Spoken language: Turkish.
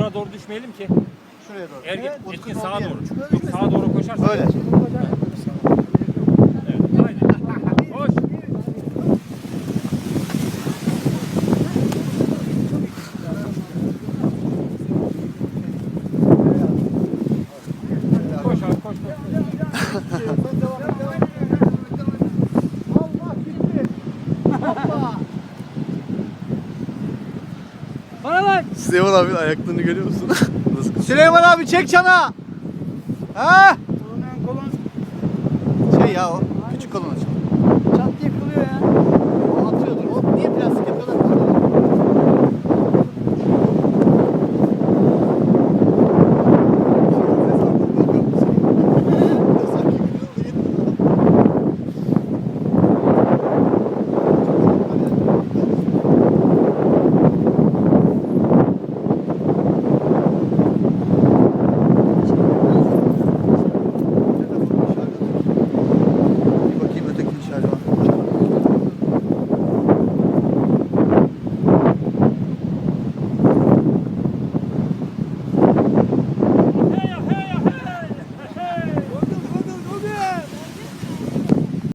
çukura doğru düşmeyelim ki. Şuraya doğru. Ergin, Evet, Etkin sağa doğru. Yok sağa doğru koşarsan. Böyle. Bana bak. Süleyman abi ayaklarını görüyor musun? Nasıl Süleyman abi çek çana. Ha? Şey ya o. Küçük kolon açın.